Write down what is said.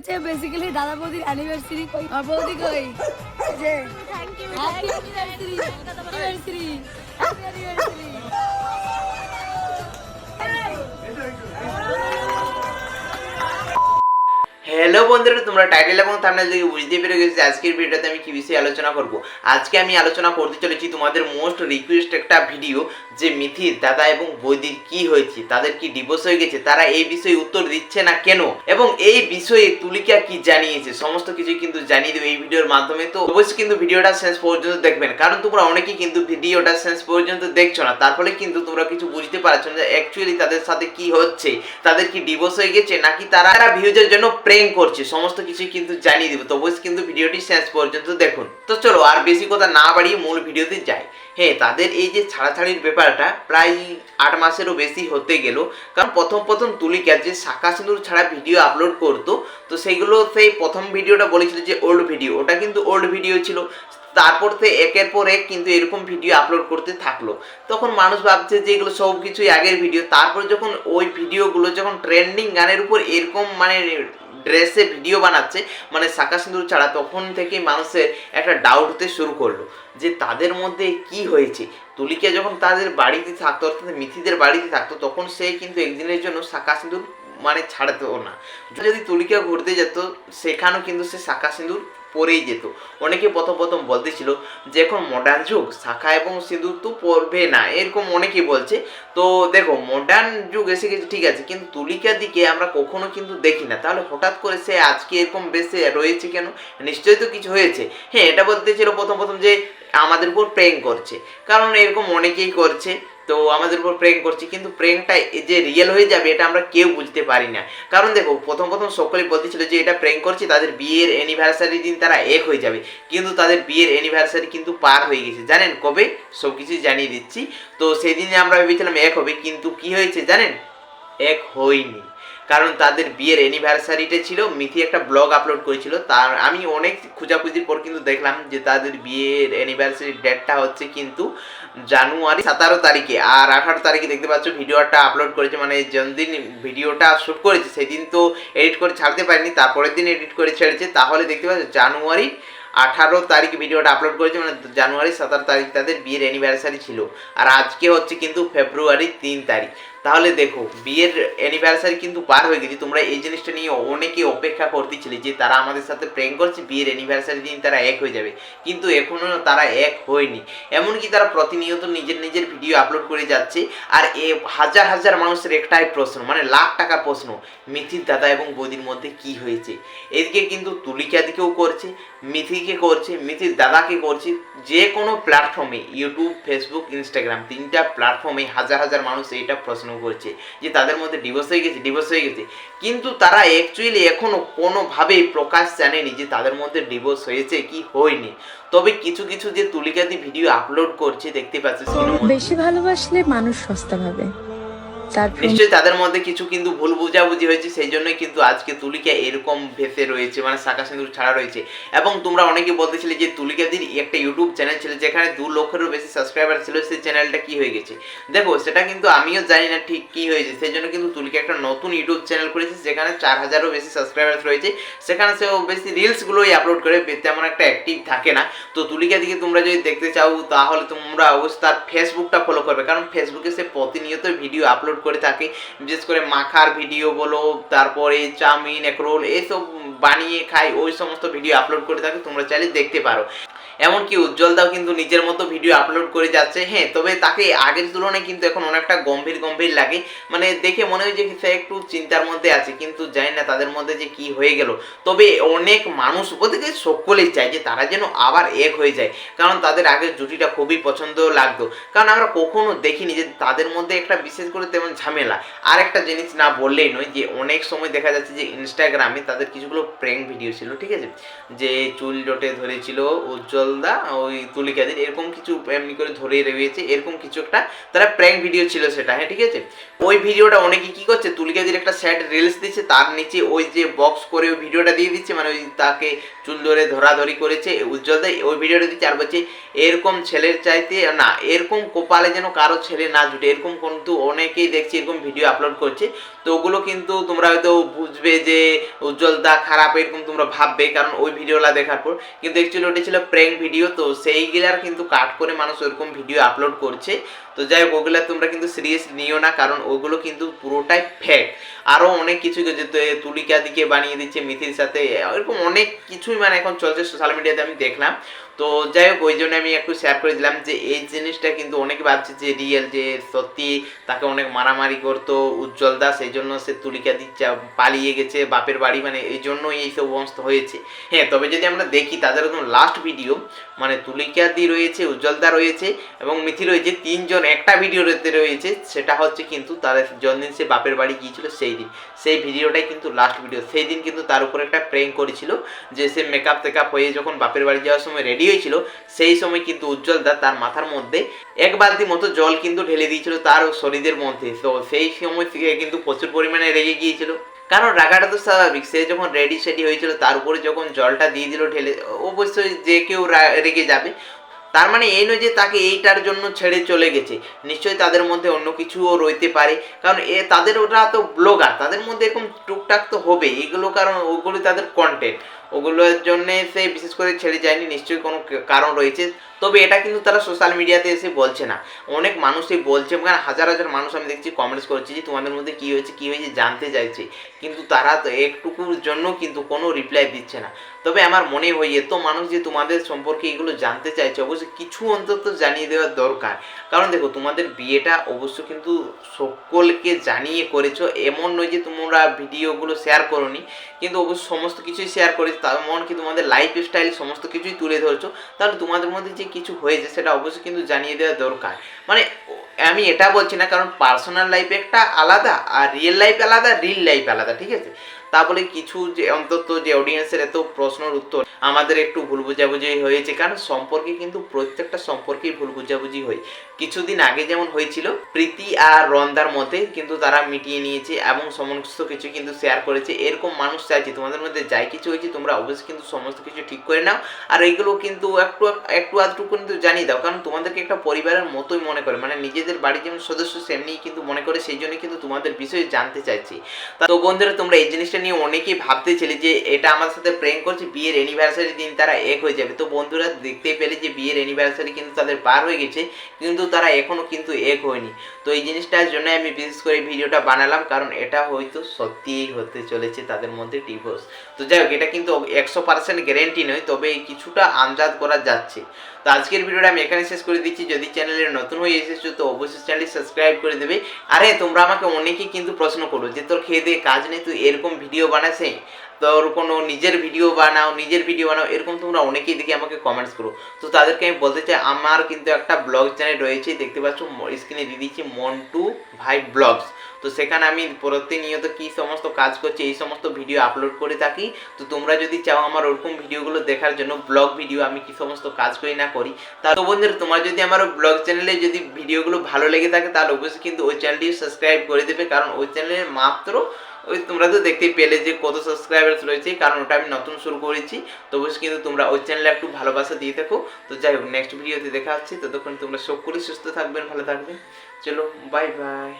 হচ্ছে বেসিক্যালি দাদা বৌদির অ্যানিভার্সারি কই? আর বৌদি কই? যে thank you happy anniversary anniversary hello বন্ধুরা, তোমরা টাইটেল এবং থাম্বনেল দেখে বুঝতে পেরে গেছো আজকের ভিডিওতে আমি কি বিষয়ে আলোচনা করব। আজকে আমি আলোচনা করতে চলেছি তোমাদের মোস্ট রিকোয়েস্ট একটা ভিডিও যে মিথির দাদা এবং বৌদির কি হয়েছে, তাদের কি ডিভোর্স হয়ে গেছে, তারা এই বিষয়ে উত্তর দিচ্ছে না কেন? এবং এই বিষয়ে তুলিকা কি জানিয়েছে, সমস্ত কিছু কিন্তু জানিয়ে দেবে এই ভিডিওর মাধ্যমে। তো অবশ্যই কিন্তু ভিডিওটা শেষ পর্যন্ত দেখবেন, কারণ তোমরা অনেকেই কিন্তু ভিডিওটা শেষ পর্যন্ত দেখছ না। তার ফলে কিন্তু তোমরা কিছু বুঝতে পারছ না যে অ্যাকচুয়ালি তাদের সাথে কি হচ্ছে, তাদের কি ডিভোর্স হয়ে গেছে, নাকি তারা তারা ভিউজের জন্য প্রেম করছে, সমস্ত কিছু কিন্তু জানিয়ে দেবো। তবু কিন্তু ভিডিওটি শেষ পর্যন্ত দেখুন। তো চলো, আর বেশি কথা না বাড়িয়ে মূল ভিডিওতে যাই। হ্যাঁ তাদের এই যে ছাড়াছাড়ির ব্যাপারটা প্রায় আট মাসেরও বেশি হতে গেল। কারণ প্রথম প্রথম তুলিকা যে শাখা সিঁদুর ছাড়া ভিডিও আপলোড করতো, তো সেইগুলো সেই প্রথম ভিডিওটা বলেছিল যে ওল্ড ভিডিও ওটা কিন্তু ওল্ড ভিডিও ছিল। তারপর তো একের পর এক কিন্তু এরকম ভিডিও আপলোড করতে থাকল। তখন মানুষ ভাবছে যে এগুলো সব কিছুই আগের ভিডিও তারপর যখন ওই ভিডিওগুলো যখন ট্রেন্ডিং গানের উপর এরকম মানে ড্রেসে ভিডিও বানাচ্ছে মানে শাখা সিঁদুর ছাড়া তখন থেকে মানুষের একটা ডাউট হতে শুরু করল যে তাদের মধ্যে কি হয়েছে? তুলিকা যখন তাদের বাড়িতে থাকতো, অর্থাৎ মিথিদের বাড়িতে থাকতো, তখন সে কিন্তু একদিনের জন্য শাখা সিঁদুর মানে ছাড়তো না। যদি তুলিকা ঘুরতে যেত, সেখানেও কিন্তু সে শাখা সিঁদুর পরেই যেত। অনেকে প্রথম প্রথম বলতেছিল যে, এখন মডার্ন যুগ, শাখা এবং সিঁদুর তো পরবে না। এরকম অনেকেই বলছে। তো দেখো মডার্ন যুগ এসে গেছে, ঠিক আছে, কিন্তু তুলিকার দিকে আমরা কখনো কিন্তু দেখি না। তাহলে হঠাৎ করে সে আজকে এরকম বেশি রয়েছে কেন? নিশ্চয়ই তো কিছু হয়েছে। হ্যাঁ এটা বলতে ছিল প্রথম প্রথম যে, আমাদের উপর প্রেম করছে। কারণ এরকম অনেকেই করছে। তো আমাদের উপর প্রেম করছে, কিন্তু প্রেমটা যে রিয়েল হয়ে যাবে, এটা আমরা কেউ বুঝতে পারি না। কারণ দেখো, প্রথম প্রথম সকলেই বলতেছিল যে এটা প্রেম করছি, তাদের বিয়ের অ্যানিভার্সারি দিন তারা এক হয়ে যাবে। কিন্তু তাদের বিয়ের অ্যানিভার্সারি কিন্তু পার হয়ে গেছে। জানেন কবে? সব কিছু জানিয়ে দিচ্ছি। তো সেদিনে আমরা ভেবেছিলাম এক হবে, কিন্তু কি হয়েছে জানেন? এক হয়নি। কারণ তাদের বিয়ের অ্যানিভার্সারিটা ছিল, মিথি একটা ব্লগ আপলোড করেছিল, তার আমি অনেক খোঁজাখুঁজির পর কিন্তু দেখলাম যে তাদের বিয়ের অ্যানিভার্সারি ডেটটা হচ্ছে কিন্তু জানুয়ারি সতেরো তারিখে। আর আঠারো তারিখে দেখতে পাচ্ছ ভিডিওটা আপলোড করেছে মানে যেদিন ভিডিওটা শ্যুট করেছে, সেদিন তো এডিট করে ছাড়তে পারিনি, তারপরের দিন এডিট করে ছেড়েছে। তাহলে দেখতে পাচ্ছ জানুয়ারি আঠারো তারিখ ভিডিওটা আপলোড করেছে মানে জানুয়ারি সতেরো তারিখ তাদের বিয়ের অ্যানিভার্সারি ছিল। আর আজকে হচ্ছে কিন্তু ফেব্রুয়ারি তিন তারিখ। তাহলে দেখো, বিয়ের অ্যানিভার্সারি কিন্তু পার হয়ে গেছে। তোমরা এই জিনিসটা নিয়ে অনেকে অপেক্ষা করতেছিলে যে তারা আমাদের সাথে প্রেম করছে, বিয়ের অ্যানিভার্সারি দিন তারা এক হয়ে যাবে। কিন্তু এখনও তারা এক হয়নি। এমনকি তারা প্রতিনিয়ত নিজের নিজের ভিডিও আপলোড করে যাচ্ছে। আর এ হাজার হাজার মানুষের একটাই প্রশ্ন মানে লাখ টাকা প্রশ্ন, মিথির দাদা এবং বৌদির মধ্যে কি হয়েছে? এদিকে কিন্তু তুলিকা দিকেও করছে, মিথিকে করছে, মিথির দাদাকে করছে। যে কোনো প্ল্যাটফর্মে ইউটিউব ফেসবুক ইনস্টাগ্রাম তিনটা প্ল্যাটফর্মে হাজার হাজার মানুষ এইটা প্রশ্ন করছে যে তাদের মধ্যে ডিভোর্স হয়ে গেছে ডিভোর্স হয়ে গেছে। কিন্তু তারা অ্যাকচুয়ালি এখনও কোনোভাবেই প্রকাশ জানেনি যে তাদের মধ্যে ডিভোর্স হয়েছে কি হয়নি। তবে কিছু কিছু যে তুলিকাদি ভিডিও আপলোড করছে, দেখতে পাচ্ছি বেশি ভালোবাসলে মানুষ সস্তা ভাবে। তার প্রেম নিশ্চয়ই তাদের মধ্যে কিছু কিন্তু ভুল বোঝাবুঝি হয়েছে, সেই জন্যই কিন্তু আজকে তুলিকা এরকম ভেসে রয়েছে মানে শাখা সিঁদুর ছাড়া রয়েছে। এবং তোমরা অনেকে বলতেছিলে যে তুলিকাদির একটা ইউটিউব চ্যানেল ছিল, যেখানে দু লক্ষেরও বেশি সাবস্ক্রাইবার ছিল, সেই চ্যানেলটা কি হয়ে গেছে? দেখো, সেটা কিন্তু আমিও জানি না ঠিক কি হয়েছে, সেই জন্য কিন্তু তুলিকা একটা নতুন ইউটিউব চ্যানেল করেছে যেখানে চার হাজারও বেশি সাবস্ক্রাইবার রয়েছে। সেখানে সে বেশি রিলসগুলোই আপলোড করে তেমন একটা অ্যাক্টিভ থাকে না। তো তুলিকা দিকে তোমরা যদি দেখতে চাও, তাহলে তোমরা অবশ্যই তার ফেসবুকটা ফলো করবে, কারণ ফেসবুকে সে প্রতিনিয়ত ভিডিও আপলোড করে থাকি। বিশেষ করে মাখার ভিডিও বলো, তারপরে চাউমিন এগরোল এসব বানিয়ে খাই, ওই সমস্ত ভিডিও আপলোড করে থাকি, তোমরা চাইলে দেখতে পারো। এমনকি উজ্জ্বলদাও কিন্তু নিজের মতো ভিডিও আপলোড করে যাচ্ছে। হ্যাঁ তবে তাকে আগের তুলনায় কিন্তু এখন অনেকটা গম্ভীর গম্ভীর লাগে। মানে দেখে মনে হয় যে সে একটু চিন্তার মধ্যে আছে, কিন্তু জানি না তাদের মধ্যে যে কি হয়ে গেল। তবে অনেক মানুষ গেলে সকলেই চায় যে তারা যেন আবার এক হয়ে যায়, কারণ তাদের আগের জুটিটা খুবই পছন্দ লাগতো। কারণ আমরা কখনো দেখিনি যে তাদের মধ্যে একটা বিশেষ করে তেমন ঝামেলা। আর একটা জিনিস না বললেই নয় যে অনেক সময় দেখা যাচ্ছে যে ইনস্টাগ্রামে তাদের কিছুগুলো প্র্যাঙ্ক ভিডিও ছিল, ঠিক আছে? যে চুল জটে ধরেছিল উজ্জ্বল উজ্জ্বলদা ওই তুলিকাদের। এরকম কিছু এমনি করে ধরে রয়েছে এরকম কিছু একটা তারা প্র্যাঙ্ক ভিডিও ছিল সেটা হ্যাঁ ঠিক আছে? ওই ভিডিওটা অনেকে কি করছে, তুলিকাদের একটা স্যাড রিলস দিচ্ছে, তার নিচে ওই যে বক্স করে ওই ভিডিওটা দিয়ে দিচ্ছে মানে ওই তাকে চুল ধরে ধরাধরি করেছে, উজ্জ্বল উজ্জ্বলদা ওই ভিডিওটা দিচ্ছে, আর বলছে, এরকম ছেলের চাইতে, না, এরকম কোপালে যেন কারও ছেলে না জুটে। এরকম কিন্তু অনেকেই দেখছি, এরকম ভিডিও আপলোড করছে। তো ওগুলো কিন্তু তোমরা হয়তো বুঝবে যে উজ্জ্বলদা খারাপ, এরকম তোমরা ভাববে, কারণ ওই ভিডিওটা দেখার পর। কিন্তু অ্যাকচুয়ালি ওটা ছিল প্র্যাঙ্ক ভিডিও তো সেইগুলার কিন্তু কাট করে মানুষ ওরকম ভিডিও আপলোড করছে। তো যাই হোক, ওগুলা তোমরা কিন্তু সিরিয়াস নিও না, কারণ ওগুলো কিন্তু পুরোটাই ফেক আরও অনেক কিছু যে তুলিকা দিকে বানিয়ে দিচ্ছে মিথির সাথে। ওরকম অনেক কিছুই মানে এখন চলছে সোশ্যাল মিডিয়াতে আমি দেখলাম। তো যাই হোক, ওই জন্য আমি একটু শেয়ার করে দিলাম যে এই জিনিসটা কিন্তু অনেকে ভাবছে যে রিয়েল যে সত্যি তাকে অনেক মারামারি করতো, উজ্জ্বল দাস সেই জন্য সে তুলিকা দিচ্ছে, পালিয়ে গেছে, বাপের বাড়ি মানে এই জন্যই এই সব অবস্থা হয়েছে। হ্যাঁ তবে যদি আমরা দেখি তাদের একদম লাস্ট ভিডিও মানে তুলিকা দি রয়েছে উজ্জ্বলদা রয়েছে, এবং মিথি রয়েছে তিনজন একটা ভিডিওতে রয়েছে, সেটা হচ্ছে কিন্তু তারা জন্মদিন সে বাপের বাড়ি গিয়েছিল সেই দিন। সেই ভিডিওটাই কিন্তু লাস্ট ভিডিও সেই দিন কিন্তু তার উপর একটা প্রেম করেছিল, যে সে মেকআপ টেকআপ হয়ে যখন বাপের বাড়ি যাওয়ার সময় রেডি হয়েছিল, সেই সময় কিন্তু উজ্জ্বল দা তার মাথার মধ্যে এক বালতি মতো জল কিন্তু ঢেলে দিয়েছিল তার শরীরের মধ্যে। তো সেই সময় থেকে কিন্তু প্রচুর পরিমাণে রেগে গিয়েছিল। কারণ রাগাটা তো স্বাভাবিক, সে যখন রেডি সেডি হয়েছিল, তার উপরে যখন জলটা দিয়ে দিল ঢেলে, অবশ্যই যে কেউ রেগে যাবে তার মানে এই নয় যে তাকে এইটার জন্য ছেড়ে চলে গেছে। নিশ্চয়ই তাদের মধ্যে অন্য কিছুও রইতে পারে। কারণ এ, তাদের ওটা তো ব্লগার তাদের মধ্যে এরকম টুকটাক তো হবে। এগুলো কারণ ওগুলো তাদের কন্টেন্ট ওগুলোর জন্যে সে বিশেষ করে ছেড়ে যায়নি, নিশ্চয়ই কোনো কারণ রয়েছে। তবে এটা কিন্তু তারা সোশ্যাল মিডিয়াতে এসে বলছে না। অনেক মানুষই বলছে, কারণ হাজার হাজার মানুষ আমি দেখছি কমেন্টস করছে যে তোমাদের মধ্যে কী হয়েছে কী হয়েছে জানতে চাইছে। কিন্তু তারা তো একটুকুর জন্য কিন্তু কোনো রিপ্লাই দিচ্ছে না। তবে আমার মনে হয় এত মানুষ যে তোমাদের সম্পর্কে এগুলো জানতে চাইছে অবশ্যই কিছু অন্তত জানিয়ে দেওয়ার দরকার। কারণ দেখো, তোমাদের বিয়েটা অবশ্য কিন্তু সকলকে জানিয়ে করেছ। এমন নয় যে তোমরা ভিডিওগুলো শেয়ার করোনি, কিন্তু অবশ্য সমস্ত কিছুই শেয়ার করেছ। তেমন কি তোমাদের লাইফ স্টাইল সমস্ত কিছুই তুলে ধরছো। তাহলে তোমাদের মধ্যে যে কিছু হয়েছে সেটা অবশ্যই কিন্তু জানিয়ে দেওয়া দরকার। মানে আমি এটা বলছি না কারণ পার্সোনাল লাইফ একটা আলাদা আর রিয়েল লাইফ আলাদা রিল লাইফ আলাদা, ঠিক আছে? তা বলে কিছু যে অন্তত যে অডিয়েন্সের এত প্রশ্নের উত্তর আমাদের একটু ভুল বুঝাবুঝি হয়েছে, কারণ সম্পর্কে কিন্তু প্রত্যেকটা সম্পর্কেই ভুল বুঝাবুঝি হয়। কিছুদিন আগে যেমন হয়েছিল, প্রীতি আর রন্দার মধ্যে কিন্তু তারা মিটিয়ে নিয়েছে এবং সমস্ত কিছু কিন্তু শেয়ার করেছে। এরকম মানুষ চাইছে, তোমাদের মধ্যে যাই কিছু হয়েছে, তোমরা অবশ্যই কিন্তু সমস্ত কিছু ঠিক করে নাও। আর এইগুলো কিন্তু একটু একটু আধটু কিন্তু জানিয়ে দাও, কারণ তোমাদেরকে একটা পরিবারের মতোই মনে করে। মানে নিজেদের বাড়ির যেমন সদস্য সেমনি কিন্তু মনে করে, সেই জন্য কিন্তু তোমাদের বিষয়ে জানতে চাইছি। তা- বন্ধুরা, তোমরা এই জিনিসটা নিয়ে অনেকেই ভাবতেছিলে যে এটা আমার সাথে প্রেম করছে, বিয়ের অ্যানিভার্সারি দিন তারা এক হয়ে যাবে। তো বন্ধুরা দেখতেই পেলে যে বিয়ের অ্যানিভার্সারি কিন্তু তাদের পার হয়ে গেছে, কিন্তু তারা এখনও কিন্তু এক হয়নি। তো এই জিনিসটার জন্য আমি বিশেষ করে ভিডিওটা বানালাম, কারণ এটা হয়তো সত্যিই হতে চলেছে তাদের মধ্যে ডিভোর্স তো যাই হোক, এটা কিন্তু একশো পার্সেন্ট গ্যারেন্টি নয়, তবে কিছুটা আন্দাজ করা যাচ্ছে। তো আজকের ভিডিওটা আমি এখানে শেষ করে দিচ্ছি। যদি চ্যানেলে নতুন হয়ে এসেছ, তো অবশ্যই চ্যানেলটি সাবস্ক্রাইব করে দেবে। আরে, তোমরা আমাকে অনেকেই কিন্তু প্রশ্ন করো যে তোর খেয়ে দিয়ে কাজ নেই, তুই এরকম ভিডিও বানাসে তোর কোনো নিজের ভিডিও বানাও, নিজের ভিডিও বানাও, এরকম তোমরা অনেকেই দেখে আমাকে কমেন্টস করো। তো তাদেরকে আমি বলতে চাই, আমার কিন্তু একটা ব্লগ চ্যানেল রয়েছে, দেখতে পাচ্ছ স্ক্রিনে দিয়ে দিচ্ছি মন্টু ভাই ব্লগস তো সেখানে আমি প্রতিনিয়ত কি সমস্ত কাজ করছি, এই সমস্ত ভিডিও আপলোড করে থাকি। তো তোমরা যদি চাও আমার ওরকম ভিডিওগুলো দেখার জন্য ব্লগ ভিডিও আমি কি সমস্ত কাজ করি না করি, তা তো বন্ধুরা, তোমার যদি আমার ব্লগ চ্যানেলে যদি ভিডিওগুলো ভালো লেগে থাকে, তাহলে অবশ্যই কিন্তু ওই চ্যানেলটি সাবস্ক্রাইব করে দেবে, কারণ ওই চ্যানেলে মাত্র ওই তোমরা তো দেখতেই পেলে যে কত সাবস্ক্রাইবার্স রয়েছে, কারণ ওটা আমি নতুন শুরু করেছি। তবু কিন্তু তোমরা ওই চ্যানেলে একটু ভালোবাসা দিয়ে থাকো। তো যাই হোক নেক্সট ভিডিওতে দেখা হচ্ছে। ততক্ষণ তোমরা সকলেই সুস্থ থাকবেন, ভালো থাকবেন। চলো বাই বাই